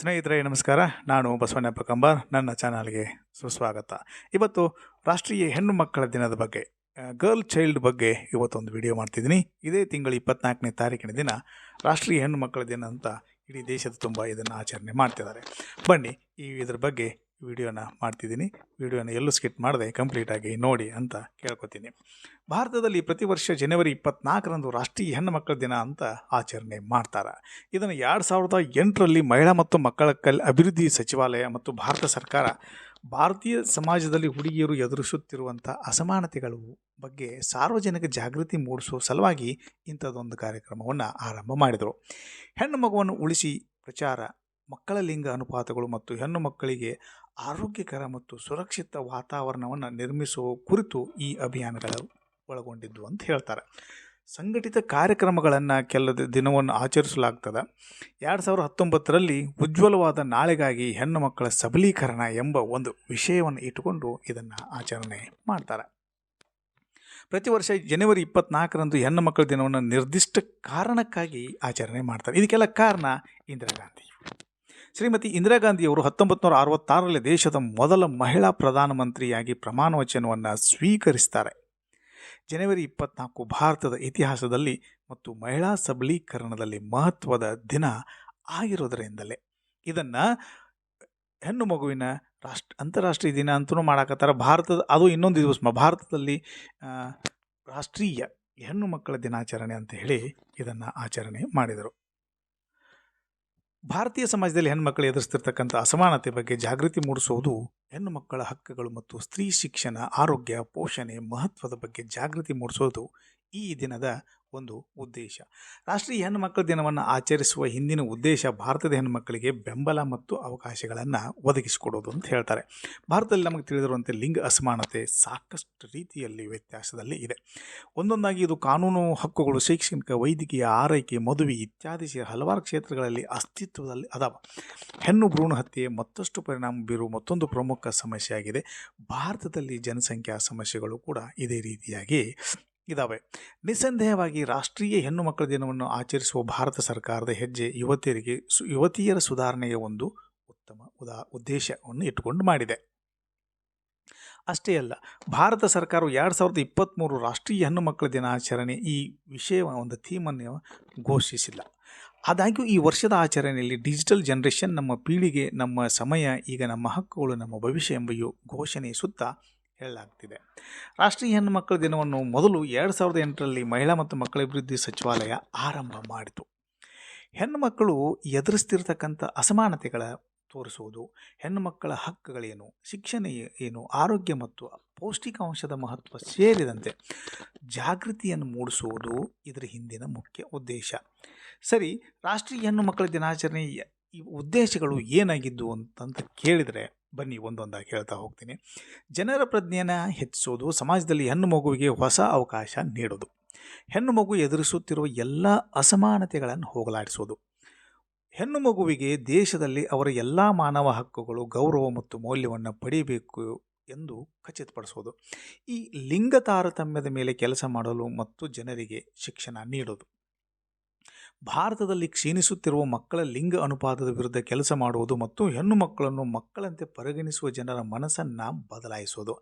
ಸ್ನೇಹಿತರೆ, ನಮಸ್ಕಾರ. ನಾನು ಬಸವಣ್ಣಪ್ಪ ಕಂಬಾರ್ ನನ್ನ ಚಾನಲ್ಗೆ ಸುಸ್ವಾಗತ. ಇವತ್ತು ರಾಷ್ಟ್ರೀಯ ಹೆಣ್ಣು ಮಕ್ಕಳ ದಿನದ ಬಗ್ಗೆ ಗರ್ಲ್ ಚೈಲ್ಡ್ ಬಗ್ಗೆ ಇವತ್ತೊಂದು ವಿಡಿಯೋ ಮಾಡ್ತಿದ್ದೀನಿ. ಇದೇ ತಿಂಗಳ ಇಪ್ಪತ್ನಾಲ್ಕನೇ ತಾರೀಕಿನ ದಿನ ರಾಷ್ಟ್ರೀಯ ಹೆಣ್ಣು ಮಕ್ಕಳ ದಿನ ಅಂತ ಇಡೀ ದೇಶದ ತುಂಬ ಇದನ್ನು ಆಚರಣೆ ಮಾಡ್ತಿದ್ದಾರೆ. ಬನ್ನಿ, ಈ ಇದ್ರ ಬಗ್ಗೆ ವಿಡಿಯೋನ ಮಾಡ್ತಿದ್ದೀನಿ. ವಿಡಿಯೋನ ಎಲ್ಲೂ ಸ್ಕಿಟ್ ಮಾಡದೆ ಕಂಪ್ಲೀಟಾಗಿ ನೋಡಿ ಅಂತ ಕೇಳ್ಕೊತೀನಿ. ಭಾರತದಲ್ಲಿ ಪ್ರತಿ ವರ್ಷ ಜನವರಿ ಇಪ್ಪತ್ನಾಲ್ಕರಂದು ರಾಷ್ಟ್ರೀಯ ಹೆಣ್ಣು ಮಕ್ಕಳ ದಿನ ಅಂತ ಆಚರಣೆ ಮಾಡ್ತಾರೆ. ಇದನ್ನು ಎರಡು ಸಾವಿರದ ಎಂಟರಲ್ಲಿ ಮಹಿಳಾ ಮತ್ತು ಮಕ್ಕಳ ಕಲ್, ಅಭಿವೃದ್ಧಿ ಸಚಿವಾಲಯ ಮತ್ತು ಭಾರತ ಸರ್ಕಾರ ಭಾರತೀಯ ಸಮಾಜದಲ್ಲಿ ಹುಡುಗಿಯರು ಎದುರಿಸುತ್ತಿರುವಂಥ ಅಸಮಾನತೆಗಳು ಬಗ್ಗೆ ಸಾರ್ವಜನಿಕ ಜಾಗೃತಿ ಮೂಡಿಸುವ ಸಲುವಾಗಿ ಇಂಥದ್ದೊಂದು ಕಾರ್ಯಕ್ರಮವನ್ನು ಆರಂಭ ಮಾಡಿದರು. ಹೆಣ್ಣು ಮಗುವನ್ನು ಉಳಿಸಿ ಪ್ರಚಾರ ಮಕ್ಕಳ ಲಿಂಗ ಅನುಪಾತಗಳು ಮತ್ತು ಹೆಣ್ಣು ಮಕ್ಕಳಿಗೆ ಆರೋಗ್ಯಕರ ಮತ್ತು ಸುರಕ್ಷಿತ ವಾತಾವರಣವನ್ನು ನಿರ್ಮಿಸುವ ಕುರಿತು ಈ ಅಭಿಯಾನಗಳು ಒಳಗೊಂಡಿದ್ದು ಅಂತ ಹೇಳ್ತಾರೆ. ಸಂಘಟಿತ ಕಾರ್ಯಕ್ರಮಗಳನ್ನು ಕೆಲ ದಿನವನ್ನು ಆಚರಿಸಲಾಗ್ತದೆ. ಎರಡು ಸಾವಿರದ ಹತ್ತೊಂಬತ್ತರಲ್ಲಿ ಉಜ್ವಲವಾದ ನಾಳೆಗಾಗಿ ಹೆಣ್ಣು ಮಕ್ಕಳ ಸಬಲೀಕರಣ ಎಂಬ ಒಂದು ವಿಷಯವನ್ನು ಇಟ್ಟುಕೊಂಡು ಇದನ್ನು ಆಚರಣೆ ಮಾಡ್ತಾರೆ. ಪ್ರತಿ ವರ್ಷ ಜನವರಿ ಇಪ್ಪತ್ನಾಲ್ಕರಂದು ಹೆಣ್ಣು ಮಕ್ಕಳ ದಿನವನ್ನು ನಿರ್ದಿಷ್ಟ ಕಾರಣಕ್ಕಾಗಿ ಆಚರಣೆ ಮಾಡ್ತಾರೆ. ಇದಕ್ಕೆಲ್ಲ ಕಾರಣ ಇಂದಿರಾ ಗಾಂಧಿ. ಶ್ರೀಮತಿ ಇಂದಿರಾ ಗಾಂಧಿಯವರು ಹತ್ತೊಂಬತ್ತು ನೂರ ಅರವತ್ತಾರರಲ್ಲಿ ದೇಶದ ಮೊದಲ ಮಹಿಳಾ ಪ್ರಧಾನಮಂತ್ರಿಯಾಗಿ ಪ್ರಮಾಣ ವಚನವನ್ನು ಸ್ವೀಕರಿಸ್ತಾರೆ. ಜನವರಿ ಇಪ್ಪತ್ನಾಲ್ಕು ಭಾರತದ ಇತಿಹಾಸದಲ್ಲಿ ಮತ್ತು ಮಹಿಳಾ ಸಬಲೀಕರಣದಲ್ಲಿ ಮಹತ್ವದ ದಿನ ಆಗಿರೋದರಿಂದಲೇ. ಇದನ್ನು ಹೆಣ್ಣು ಮಗುವಿನ ರಾಷ್ಟ್ರ, ಅಂತಾರಾಷ್ಟ್ರೀಯ ದಿನ ಅಂತಲೂ ಮಾಡಾಕತ್ತಾರ. ಭಾರತದ, ಅದು ಇನ್ನೊಂದು ದಿವಸ ಭಾರತದಲ್ಲಿ ರಾಷ್ಟ್ರೀಯ ಹೆಣ್ಣು ಮಕ್ಕಳ ದಿನಾಚರಣೆ ಅಂತ ಹೇಳಿ ಇದನ್ನು ಆಚರಣೆ ಮಾಡಿದರು. ಭಾರತೀಯ ಸಮಾಜದಲ್ಲಿ ಹೆಣ್ಮಕ್ಕಳು ಎದುರಿಸ್ತಿರ್ತಕ್ಕಂಥ ಅಸಮಾನತೆ ಬಗ್ಗೆ ಜಾಗೃತಿ ಮೂಡಿಸುವುದು ಹೆಣ್ಣು ಮಕ್ಕಳ ಹಕ್ಕುಗಳು ಮತ್ತು ಸ್ತ್ರೀ ಶಿಕ್ಷಣ, ಆರೋಗ್ಯ, ಪೋಷಣೆ ಮಹತ್ವದ ಬಗ್ಗೆ ಜಾಗೃತಿ ಮೂಡಿಸೋದು ಈ ದಿನದ ಒಂದು ಉದ್ದೇಶ. ರಾಷ್ಟ್ರೀಯ ಹೆಣ್ಣುಮಕ್ಕಳ ದಿನವನ್ನು ಆಚರಿಸುವ ಹಿಂದಿನ ಉದ್ದೇಶ ಭಾರತದ ಹೆಣ್ಣುಮಕ್ಕಳಿಗೆ ಬೆಂಬಲ ಮತ್ತು ಅವಕಾಶಗಳನ್ನು ಒದಗಿಸಿಕೊಡೋದು ಅಂತ ಹೇಳ್ತಾರೆ. ಭಾರತದಲ್ಲಿ ನಮಗೆ ತಿಳಿದಿರುವಂತೆ ಲಿಂಗ ಅಸಮಾನತೆ ಸಾಕಷ್ಟು ರೀತಿಯಲ್ಲಿ ವ್ಯತ್ಯಾಸದಲ್ಲಿ ಇದೆ. ಒಂದೊಂದಾಗಿ ಇದು ಕಾನೂನು ಹಕ್ಕುಗಳು, ಶೈಕ್ಷಣಿಕ, ವೈದ್ಯಕೀಯ, ಆರೈಕೆ, ಮದುವೆ ಇತ್ಯಾದಿ ಹಲವಾರು ಕ್ಷೇತ್ರಗಳಲ್ಲಿ ಅಸ್ತಿತ್ವದಲ್ಲಿ ಅದಾವ. ಹೆಣ್ಣು ಭ್ರೂಣ ಹತ್ಯೆ ಮತ್ತಷ್ಟು ಪರಿಣಾಮ ಬೀರುವ ಮತ್ತೊಂದು ಪ್ರಮುಖ ಸಮಸ್ಯೆಯಾಗಿದೆ. ಭಾರತದಲ್ಲಿ ಜನಸಂಖ್ಯಾ ಸಮಸ್ಯೆಗಳು ಕೂಡ ಇದೇ ರೀತಿಯಾಗಿ ಇದ್ದಾವೆ ನಿಸ್ಸಂದೇಹವಾಗಿ ರಾಷ್ಟ್ರೀಯ ಹೆಣ್ಣು ಮಕ್ಕಳ ದಿನವನ್ನು ಆಚರಿಸುವ ಭಾರತ ಸರ್ಕಾರದ ಹೆಜ್ಜೆ ಯುವತಿಯರಿಗೆ ಸು, ಯುವತಿಯರ ಸುಧಾರಣೆಯ ಒಂದು ಉತ್ತಮ ಉದಾ, ಉದ್ದೇಶವನ್ನು ಇಟ್ಟುಕೊಂಡು ಮಾಡಿದೆ. ಅಷ್ಟೇ ಅಲ್ಲ, ಭಾರತ ಸರ್ಕಾರವು ಎರಡು ಸಾವಿರದ ಇಪ್ಪತ್ತ್ಮೂರು ರಾಷ್ಟ್ರೀಯ ಹೆಣ್ಣು ಮಕ್ಕಳ ದಿನಾಚರಣೆ ಈ ವಿಷಯ ಒಂದು ಥೀಮನ್ನು ಘೋಷಿಸಿಲ್ಲ. ಆದಾಗ್ಯೂ ಈ ವರ್ಷದ ಆಚರಣೆಯಲ್ಲಿ ಡಿಜಿಟಲ್ ಜನ್ರೇಷನ್ ನಮ್ಮ ಪೀಳಿಗೆ, ನಮ್ಮ ಸಮಯ, ಈಗ ನಮ್ಮ ಹಕ್ಕುಗಳು, ನಮ್ಮ ಭವಿಷ್ಯ ಎಂಬ ಘೋಷಣೆ ಸುತ್ತ ಹೇಳಲಾಗ್ತಿದೆ. ರಾಷ್ಟ್ರೀಯ ಹೆಣ್ಣು ಮಕ್ಕಳ ದಿನವನ್ನು ಮೊದಲು ಎರಡು ಸಾವಿರದ ಎಂಟರಲ್ಲಿ ಮಹಿಳಾ ಮತ್ತು ಮಕ್ಕಳ ಅಭಿವೃದ್ಧಿ ಸಚಿವಾಲಯ ಆರಂಭ ಮಾಡಿತು. ಹೆಣ್ಣು ಮಕ್ಕಳು ಎದುರಿಸ್ತಿರ್ತಕ್ಕಂಥ ಅಸಮಾನತೆಗಳ ತೋರಿಸುವುದು ಹೆಣ್ಣು ಮಕ್ಕಳ ಹಕ್ಕುಗಳೇನು, ಶಿಕ್ಷಣ ಏನು, ಆರೋಗ್ಯ ಮತ್ತು ಪೌಷ್ಟಿಕಾಂಶದ ಮಹತ್ವ ಸೇರಿದಂತೆ ಜಾಗೃತಿಯನ್ನು ಮೂಡಿಸುವುದು ಇದರ ಹಿಂದಿನ ಮುಖ್ಯ ಉದ್ದೇಶ. ಸರಿ, ರಾಷ್ಟ್ರೀಯ ಹೆಣ್ಣು ಮಕ್ಕಳ ದಿನಾಚರಣೆ ಉದ್ದೇಶಗಳು ಏನಾಗಿದ್ದು ಅಂತಂತ ಕೇಳಿದರೆ ಬನ್ನಿ ಒಂದೊಂದಾಗಿ ಹೇಳ್ತಾ ಹೋಗ್ತೀನಿ. ಜನರ ಪ್ರಜ್ಞೆಯನ್ನು ಹೆಚ್ಚಿಸೋದು, ಸಮಾಜದಲ್ಲಿ ಹೆಣ್ಣು ಮಗುವಿಗೆ ಹೊಸ ಅವಕಾಶ ನೀಡೋದು. ಹೆಣ್ಣು ಮಗು ಎದುರಿಸುತ್ತಿರುವ ಎಲ್ಲ ಅಸಮಾನತೆಗಳನ್ನು ಹೋಗಲಾಡಿಸೋದು. ಹೆಣ್ಣು ಮಗುವಿಗೆ ದೇಶದಲ್ಲಿ ಅವರ ಎಲ್ಲ ಮಾನವ ಹಕ್ಕುಗಳು, ಗೌರವ ಮತ್ತು ಮೌಲ್ಯವನ್ನು ಪಡೆಯಬೇಕು ಎಂದು ಖಚಿತಪಡಿಸೋದು. ಈ ಲಿಂಗ ತಾರತಮ್ಯದ ಮೇಲೆ ಕೆಲಸ ಮಾಡಲು ಮತ್ತು ಜನರಿಗೆ ಶಿಕ್ಷಣ ನೀಡೋದು. ಭಾರತದಲ್ಲಿ ಕ್ಷೀಣಿಸುತ್ತಿರುವ ಮಕ್ಕಳ ಲಿಂಗ ಅನುಪಾತದ ವಿರುದ್ಧ ಕೆಲಸ ಮಾಡುವುದು ಮತ್ತು ಹೆಣ್ಣು ಮಕ್ಕಳನ್ನು ಮಕ್ಕಳಂತೆ ಪರಿಗಣಿಸುವ ಜನರ ಮನಸ್ಸನ್ನು ಬದಲಾಯಿಸೋದು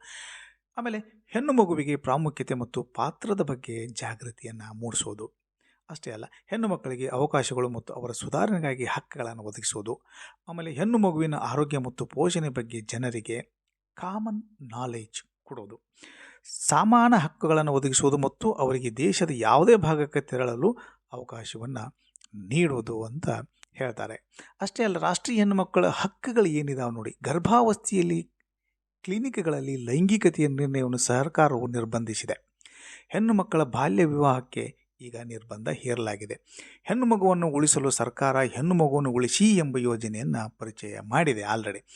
ಆಮೇಲೆ ಹೆಣ್ಣು ಮಗುವಿಗೆ ಪ್ರಾಮುಖ್ಯತೆ ಮತ್ತು ಪಾತ್ರದ ಬಗ್ಗೆ ಜಾಗೃತಿಯನ್ನು ಮೂಡಿಸೋದು ಅಷ್ಟೇ ಅಲ್ಲ, ಹೆಣ್ಣು ಮಕ್ಕಳಿಗೆ ಅವಕಾಶಗಳು ಮತ್ತು ಅವರ ಸುಧಾರಣೆಗಾಗಿ ಹಕ್ಕುಗಳನ್ನು ಒದಗಿಸೋದು ಆಮೇಲೆ ಹೆಣ್ಣು ಮಗುವಿನ ಆರೋಗ್ಯ ಮತ್ತು ಪೋಷಣೆ ಬಗ್ಗೆ ಜನರಿಗೆ ಕಾಮನ್ ನಾಲೆಜ್ ಕೊಡೋದು ಸಮಾನ ಹಕ್ಕುಗಳನ್ನು ಒದಗಿಸುವುದು ಮತ್ತು ಅವರಿಗೆ ದೇಶದ ಯಾವುದೇ ಭಾಗಕ್ಕೆ ತೆರಳಲು ಅವಕಾಶವನ್ನು ನೀಡೋದು ಅಂತ ಹೇಳ್ತಾರೆ. ಅಷ್ಟೇ ಅಲ್ಲ, ರಾಷ್ಟ್ರೀಯ ಹೆಣ್ಣುಮಕ್ಕಳ ಹಕ್ಕುಗಳು ಏನಿದಾವೆ ನೋಡಿ, ಗರ್ಭಾವಸ್ಥೆಯಲ್ಲಿ ಕ್ಲಿನಿಕ್ಗಳಲ್ಲಿ ಲೈಂಗಿಕತೆಯ ನಿರ್ಣಯವನ್ನು ಸರ್ಕಾರವು ನಿರ್ಬಂಧಿಸಿದೆ. ಹೆಣ್ಣು ಮಕ್ಕಳ ಬಾಲ್ಯ ವಿವಾಹಕ್ಕೆ ಈಗ ನಿರ್ಬಂಧ ಹೇರಲಾಗಿದೆ. ಹೆಣ್ಣು ಮಗುವನ್ನು ಉಳಿಸಲು ಸರ್ಕಾರ ಹೆಣ್ಣು ಮಗುವನ್ನು ಉಳಿಸಿ ಎಂಬ ಯೋಜನೆಯನ್ನು ಪರಿಚಯ ಮಾಡಿದೆ ಆಲ್ರೆಡಿ.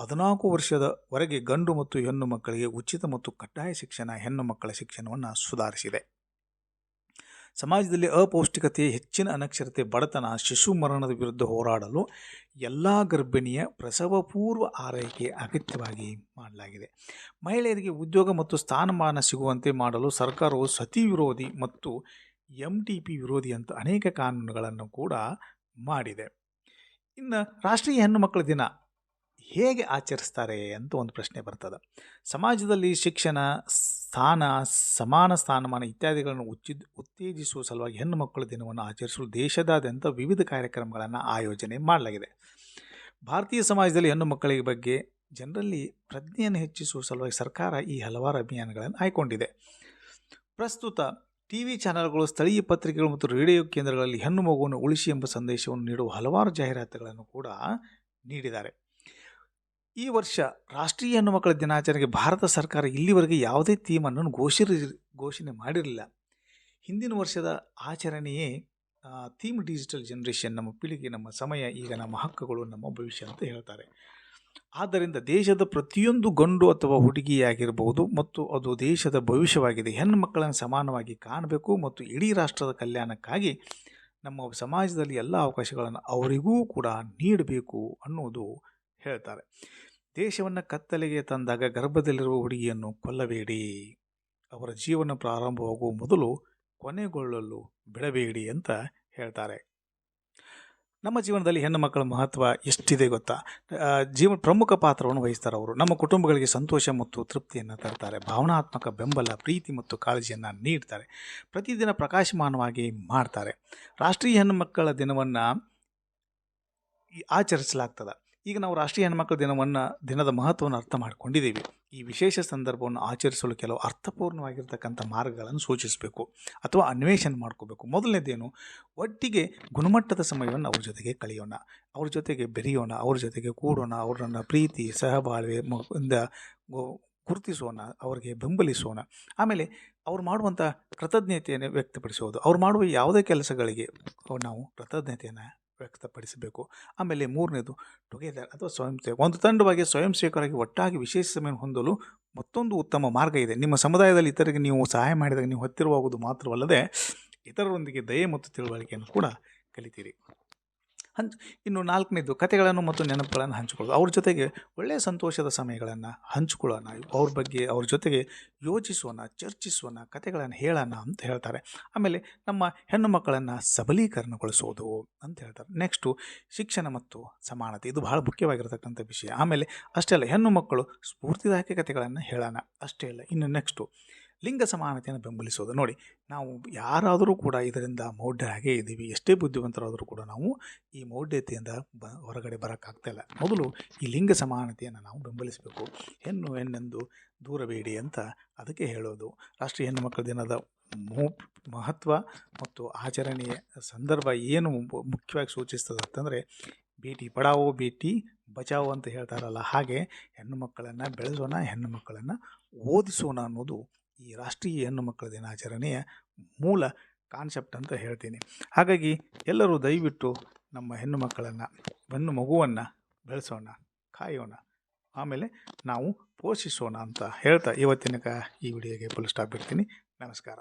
ಹದಿನಾಲ್ಕು ವರ್ಷದವರೆಗೆ ಗಂಡು ಮತ್ತು ಹೆಣ್ಣು ಮಕ್ಕಳಿಗೆ ಉಚಿತ ಮತ್ತು ಕಡ್ಡಾಯ ಶಿಕ್ಷಣ ಹೆಣ್ಣು ಮಕ್ಕಳ ಶಿಕ್ಷಣವನ್ನು ಸುಧಾರಿಸಿದೆ. ಸಮಾಜದಲ್ಲಿ ಅಪೌಷ್ಟಿಕತೆ ಹೆಚ್ಚಿನ ಅನಕ್ಷರತೆ, ಬಡತನ, ಶಿಶು ಮರಣದ ವಿರುದ್ಧ ಹೋರಾಡಲು ಎಲ್ಲ ಗರ್ಭಿಣಿಯ ಪ್ರಸವ ಪೂರ್ವ ಆರೈಕೆ ಅಗತ್ಯವಾಗಿ ಮಾಡಲಾಗಿದೆ. ಮಹಿಳೆಯರಿಗೆ ಉದ್ಯೋಗ ಮತ್ತು ಸ್ಥಾನಮಾನ ಸಿಗುವಂತೆ ಮಾಡಲು ಸರ್ಕಾರವು ಸತಿ ವಿರೋಧಿ ಮತ್ತು ಎಂ ಟಿ ಪಿ ವಿರೋಧಿ ಅಂತ ಅನೇಕ ಕಾನೂನುಗಳನ್ನು ಕೂಡ ಮಾಡಿದೆ. ಇನ್ನು ರಾಷ್ಟ್ರೀಯ ಹೆಣ್ಣು ಮಕ್ಕಳ ದಿನ ಹೇಗೆ ಆಚರಿಸ್ತಾರೆ ಅಂತ ಒಂದು ಪ್ರಶ್ನೆ ಬರ್ತದೆ. ಸಮಾಜದಲ್ಲಿ ಶಿಕ್ಷಣ ಸ್ಥಾನ, ಸಮಾನ ಸ್ಥಾನಮಾನ ಇತ್ಯಾದಿಗಳನ್ನು ಉಚ್ಚಿದ್ ಉತ್ತೇಜಿಸುವ ಸಲುವಾಗಿ ಹೆಣ್ಣು ಮಕ್ಕಳ ದಿನವನ್ನು ಆಚರಿಸಲು ದೇಶದಾದ್ಯಂತ ವಿವಿಧ ಕಾರ್ಯಕ್ರಮಗಳನ್ನು ಆಯೋಜನೆ ಮಾಡಲಾಗಿದೆ. ಭಾರತೀಯ ಸಮಾಜದಲ್ಲಿ ಹೆಣ್ಣು ಮಕ್ಕಳಿಗೆ ಬಗ್ಗೆ ಜನರಲ್ಲಿ ಪ್ರಜ್ಞೆಯನ್ನು ಹೆಚ್ಚಿಸುವ ಸಲುವಾಗಿ ಸರ್ಕಾರ ಈ ಹಲವಾರು ಅಭಿಯಾನಗಳನ್ನು ಆಯ್ಕೊಂಡಿದೆ ಪ್ರಸ್ತುತ ಟಿ ವಿ ಚಾನೆಲ್ಗಳು, ಸ್ಥಳೀಯ ಪತ್ರಿಕೆಗಳು ಮತ್ತು ರೇಡಿಯೋ ಕೇಂದ್ರಗಳಲ್ಲಿ ಹೆಣ್ಣು ಮಗುವನ್ನು ಉಳಿಸಿ ಎಂಬ ಸಂದೇಶವನ್ನು ನೀಡುವ ಹಲವಾರು ಜಾಹೀರಾತುಗಳನ್ನು ಕೂಡ ನೀಡಿದ್ದಾರೆ. ಈ ವರ್ಷ ರಾಷ್ಟ್ರೀಯ ಹೆಣ್ಣು ಮಕ್ಕಳ ದಿನಾಚರಣೆಗೆ ಭಾರತ ಸರ್ಕಾರ ಇಲ್ಲಿವರೆಗೆ ಯಾವುದೇ ಥೀಮ್ ಅನ್ನು ಘೋಷಿರ, ಘೋಷಣೆ ಮಾಡಿರಲಿಲ್ಲ. ಹಿಂದಿನ ವರ್ಷದ ಆಚರಣೆಯೇ ಥೀಮ್ ಡಿಜಿಟಲ್ ಜನ್ರೇಷನ್ ನಮ್ಮ ಪೀಳಿಗೆ ನಮ್ಮ ಸಮಯ, ಈಗ ನಮ್ಮ ಹಕ್ಕುಗಳು, ನಮ್ಮ ಭವಿಷ್ಯ ಅಂತ ಹೇಳ್ತಾರೆ. ಆದ್ದರಿಂದ ದೇಶದ ಪ್ರತಿಯೊಂದು ಗಂಡು ಅಥವಾ ಹುಡುಗಿಯಾಗಿರಬಹುದು ಮತ್ತು ಅದು ದೇಶದ ಭವಿಷ್ಯವಾಗಿದೆ ಹೆಣ್ಣು ಮಕ್ಕಳನ್ನು ಸಮಾನವಾಗಿ ಕಾಣಬೇಕು ಮತ್ತು ಇಡೀ ರಾಷ್ಟ್ರದ ಕಲ್ಯಾಣಕ್ಕಾಗಿ ನಮ್ಮ ಸಮಾಜದಲ್ಲಿ ಎಲ್ಲ ಅವಕಾಶಗಳನ್ನು ಅವರಿಗೂ ಕೂಡ ನೀಡಬೇಕು ಅನ್ನೋದು ಹೇಳ್ತಾರೆ. ದೇಶವನ್ನು ಕತ್ತಲೆಗೆ ತಂದಾಗ ಗರ್ಭದಲ್ಲಿರುವ ಹುಡುಗಿಯನ್ನು ಕೊಲ್ಲಬೇಡಿ. ಅವರ ಜೀವನ ಪ್ರಾರಂಭವಾಗುವ ಮೊದಲು ಕೊನೆಗೊಳ್ಳಲು ಬಿಡಬೇಡಿ ಅಂತ ಹೇಳ್ತಾರೆ. ನಮ್ಮ ಜೀವನದಲ್ಲಿ ಹೆಣ್ಣು ಮಕ್ಕಳ ಮಹತ್ವ ಎಷ್ಟಿದೆ ಗೊತ್ತಾ? ಜೀವನ ಪ್ರಮುಖ ಪಾತ್ರವನ್ನು ವಹಿಸ್ತಾರೆ ಅವರು. ನಮ್ಮ ಕುಟುಂಬಗಳಿಗೆ ಸಂತೋಷ ಮತ್ತು ತೃಪ್ತಿಯನ್ನು ತರ್ತಾರೆ. ಭಾವನಾತ್ಮಕ ಬೆಂಬಲ, ಪ್ರೀತಿ ಮತ್ತು ಕಾಳಜಿಯನ್ನು ನೀಡ್ತಾರೆ. ಪ್ರತಿದಿನ ಪ್ರಕಾಶಮಾನವಾಗಿ ಮಾಡ್ತಾರೆ. ರಾಷ್ಟ್ರೀಯ ಹೆಣ್ಣು ಮಕ್ಕಳ ದಿನವನ್ನು ಆಚರಿಸಲಾಗ್ತದೆ. ಈಗ ನಾವು ರಾಷ್ಟ್ರೀಯ ಹೆಣ್ಮಕ್ಳ ದಿನವನ್ನು, ದಿನದ ಮಹತ್ವವನ್ನು ಅರ್ಥ ಮಾಡ್ಕೊಂಡಿದ್ದೀವಿ. ಈ ವಿಶೇಷ ಸಂದರ್ಭವನ್ನು ಆಚರಿಸಲು ಕೆಲವು ಅರ್ಥಪೂರ್ಣವಾಗಿರ್ತಕ್ಕಂಥ ಮಾರ್ಗಗಳನ್ನು ಸೂಚಿಸಬೇಕು ಅಥವಾ ಅನ್ವೇಷಣೆ ಮಾಡ್ಕೋಬೇಕು. ಮೊದಲನೇದೇನು, ಒಟ್ಟಿಗೆ ಗುಣಮಟ್ಟದ ಸಮಯವನ್ನು ಅವ್ರ ಜೊತೆಗೆ ಕಳೆಯೋಣ. ಅವ್ರ ಜೊತೆಗೆ ಬೆರೆಯೋಣ, ಅವ್ರ ಜೊತೆಗೆ ಕೂಡೋಣ, ಅವರನ್ನು ಪ್ರೀತಿ, ಸಹಬಾಳ್ವೆ ಇಂದ ಗುರುತಿಸೋಣ, ಅವ್ರಿಗೆ ಬೆಂಬಲಿಸೋಣ. ಆಮೇಲೆ ಅವ್ರು ಮಾಡುವಂಥ ಕೃತಜ್ಞತೆಯನ್ನು ವ್ಯಕ್ತಪಡಿಸೋದು. ಅವ್ರು ಮಾಡುವ ಯಾವುದೇ ಕೆಲಸಗಳಿಗೆ ನಾವು ಕೃತಜ್ಞತೆಯನ್ನು ವ್ಯಕ್ತಪಡಿಸಬೇಕು. ಆಮೇಲೆ ಮೂರನೇದು ಟುಗೆದರ್ ಅಥವಾ ಸ್ವಯಂ ಸೇವಕ ಒಂದು ತಂಡವಾಗಿ ಸ್ವಯಂ ಸೇವಕರಾಗಿ ಒಟ್ಟಾಗಿ ವಿಶೇಷ ಸಮಯ ಹೊಂದಲು ಮತ್ತೊಂದು ಉತ್ತಮ ಮಾರ್ಗ ಇದೆ. ನಿಮ್ಮ ಸಮುದಾಯದಲ್ಲಿ ಇತರರಿಗೆ ನೀವು ಸಹಾಯ ಮಾಡಿದಾಗ ನೀವು ಹತ್ತಿರವಾಗುವುದು ಮಾತ್ರವಲ್ಲದೆ, ಇತರರೊಂದಿಗೆ ದಯೆ ಮತ್ತು ತಿಳುವಳಿಕೆಯನ್ನು ಕೂಡ ಕಲಿತೀರಿ. ಹಂಚ್, ಇನ್ನು ನಾಲ್ಕನೇದು ಕತೆಗಳನ್ನು ಮತ್ತು ನೆನಪುಗಳನ್ನು ಹಂಚಿಕೊಳ್ಳೋದು. ಅವ್ರ ಜೊತೆಗೆ ಒಳ್ಳೆಯ ಸಂತೋಷದ ಸಮಯಗಳನ್ನು ಹಂಚಿಕೊಳ್ಳೋಣ, ಅವ್ರ ಬಗ್ಗೆ, ಅವ್ರ ಜೊತೆಗೆ ಯೋಚಿಸೋಣ, ಚರ್ಚಿಸೋಣ ಕತೆಗಳನ್ನು ಹೇಳೋಣ ಅಂತ ಹೇಳ್ತಾರೆ. ಆಮೇಲೆ ನಮ್ಮ ಹೆಣ್ಣು ಮಕ್ಕಳನ್ನು ಸಬಲೀಕರಣಗೊಳಿಸೋದು ಅಂತ ಹೇಳ್ತಾರೆ. ನೆಕ್ಸ್ಟು ಶಿಕ್ಷಣ ಮತ್ತು ಸಮಾನತೆ, ಇದು ಬಹಳ ಮುಖ್ಯವಾಗಿರತಕ್ಕಂಥ ವಿಷಯ. ಆಮೇಲೆ ಅಷ್ಟೇ ಅಲ್ಲ, ಹೆಣ್ಣು ಮಕ್ಕಳು ಸ್ಫೂರ್ತಿದಾಯಕ ಕಥೆಗಳನ್ನು ಹೇಳೋಣ. ಅಷ್ಟೇ ಅಲ್ಲ, ಇನ್ನು ನೆಕ್ಸ್ಟು ಲಿಂಗ ಸಮಾನತೆಯನ್ನು ಬೆಂಬಲಿಸೋದು. ನೋಡಿ, ನಾವು ಯಾರಾದರೂ ಕೂಡ ಇದರಿಂದ ಮೌಢ್ಯರಾಗೇ ಇದ್ದೀವಿ, ಎಷ್ಟೇ ಬುದ್ಧಿವಂತರಾದರೂ ಕೂಡ ನಾವು ಈ ಮೌಢ್ಯತೆಯಿಂದ ಬ, ಹೊರಗಡೆ ಬರೋಕ್ಕಾಗ್ತಾಯಿಲ್ಲ ಮೊದಲು ಈ ಲಿಂಗ ಸಮಾನತೆಯನ್ನು ನಾವು ಬೆಂಬಲಿಸಬೇಕು. ಹೆಣ್ಣು ಹೆಣ್ಣೆಂದು ದೂರಬೇಡಿ ಅಂತ ಅದಕ್ಕೆ ಹೇಳೋದು. ರಾಷ್ಟ್ರೀಯ ಹೆಣ್ಣು ಮಕ್ಕಳ ದಿನದ ಮಹತ್ವ ಮತ್ತು ಆಚರಣೆಯ ಸಂದರ್ಭ ಏನು ಮುಖ್ಯವಾಗಿ ಸೂಚಿಸ್ತದೆ ಅಂತಂದರೆ, ಬೇಟಿ ಪಡಾವೋ, ಬೇಟಿ ಬಚಾವೋ ಅಂತ ಹೇಳ್ತಾರಲ್ಲ, ಹಾಗೆ ಹೆಣ್ಣು ಮಕ್ಕಳನ್ನು ಬೆಳೆಸೋಣ ಹೆಣ್ಣು ಮಕ್ಕಳನ್ನು ಓದಿಸೋಣ ಅನ್ನೋದು ಈ ರಾಷ್ಟ್ರೀಯ ಹೆಣ್ಣು ಮಕ್ಕಳ ದಿನಾಚರಣೆಯ ಮೂಲ ಕಾನ್ಸೆಪ್ಟ್ ಅಂತ ಹೇಳ್ತೀನಿ. ಹಾಗಾಗಿ ಎಲ್ಲರೂ ದಯವಿಟ್ಟು ನಮ್ಮ ಹೆಣ್ಣು ಮಕ್ಕಳನ್ನು ಹೆಣ್ಣು ಮಗುವನ್ನು ಬೆಳೆಸೋಣ, ಕಾಯೋಣ. ಆಮೇಲೆ ನಾವು ಪೋಷಿಸೋಣ ಅಂತ ಹೇಳ್ತಾ ಇವತ್ತಿನ ಈ ವಿಡಿಯೋಗೆ ಫುಲ್ ಸ್ಟಾಪ್ ಬಿಡ್ತೀನಿ ನಮಸ್ಕಾರ.